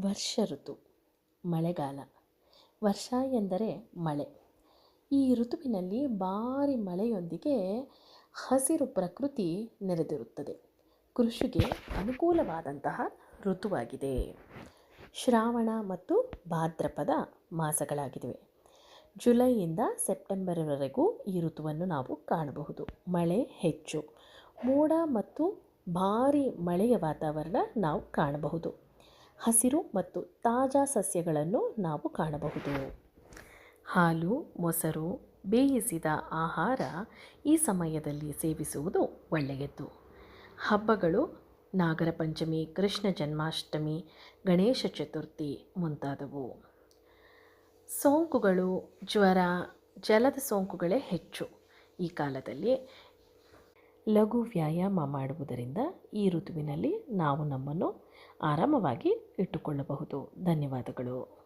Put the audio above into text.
ವರ್ಷ ಋತು, ಮಳೆಗಾಲ. ವರ್ಷ ಎಂದರೆ ಮಳೆ. ಈ ಋತುವಿನಲ್ಲಿ ಭಾರಿ ಮಳೆಯೊಂದಿಗೆ ಹಸಿರು ಪ್ರಕೃತಿ ನೆರೆದಿರುತ್ತದೆ. ಕೃಷಿಗೆ ಅನುಕೂಲವಾದಂತಹ ಋತುವಾಗಿದೆ. ಶ್ರಾವಣ ಮತ್ತು ಭಾದ್ರಪದ ಮಾಸಗಳಾಗಿವೆ. ಜುಲೈಯಿಂದ ಸೆಪ್ಟೆಂಬರ್ವರೆಗೂ ಈ ಋತುವನ್ನು ನಾವು ಕಾಣಬಹುದು. ಮಳೆ ಹೆಚ್ಚು. ಮೋಡ ಮತ್ತು ಭಾರಿ ಮಳೆಯ ವಾತಾವರಣ ನಾವು ಕಾಣಬಹುದು. ಹಸಿರು ಮತ್ತು ತಾಜಾ ಸಸ್ಯಗಳನ್ನು ನಾವು ಕಾಣಬಹುದು. ಹಾಲು, ಮೊಸರು, ಬೇಯಿಸಿದ ಆಹಾರ ಈ ಸಮಯದಲ್ಲಿ ಸೇವಿಸುವುದು ಒಳ್ಳೆಯದು. ಹಬ್ಬಗಳು ನಾಗರ ಪಂಚಮಿ ಕೃಷ್ಣ ಜನ್ಮಾಷ್ಟಮಿ, ಗಣೇಶ ಚತುರ್ಥಿ ಮುಂತಾದವು. ಸೋಂಕುಗಳು, ಜ್ವರ, ಜಲದ ಸೋಂಕುಗಳೇ ಹೆಚ್ಚು. ಈ ಕಾಲದಲ್ಲಿ ಲಘು ವ್ಯಾಯಾಮ ಮಾಡುವುದರಿಂದ ಈ ಋತುವಿನಲ್ಲಿ ನಾವು ನಮ್ಮನ್ನು ಆರಾಮವಾಗಿ ಇಟ್ಟುಕೊಳ್ಳಬಹುದು. ಧನ್ಯವಾದಗಳು.